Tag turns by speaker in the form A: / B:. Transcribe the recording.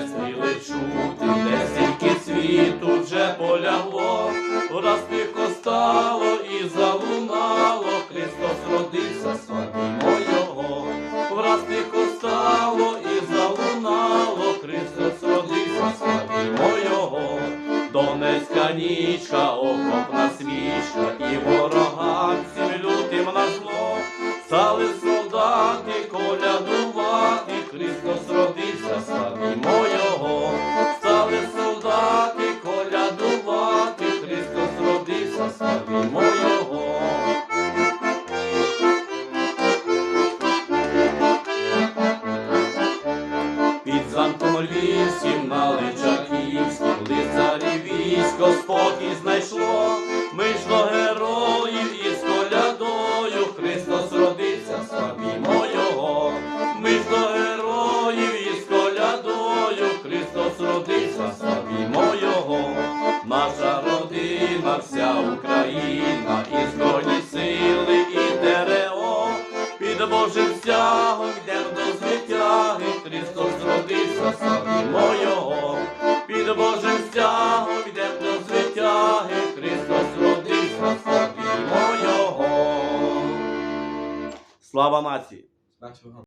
A: стріли чути, де стільки світу вже полягло, раз тихо стало і залунало, Христос родився, сватимо його, враз тихо стало і залунало, Христос родився, сватимо його, Донецька нічка, окопна свічка і ворогам всім лютим назло, стали солдати коляду. Його. Під замком львівським на Личаківським лицарі військо спокій знайшло. Ми ж до героїв із колядою Христос родився, славімо Його. Ми ж до героїв із колядою Христос родився, славімо Його. Наша родина, вся Під Божим стягом йдем до звитяги, Христос родився, славімо мого, Під Божим стягом йдем до звитяги, Христос родився, славімо мого. Слава нації!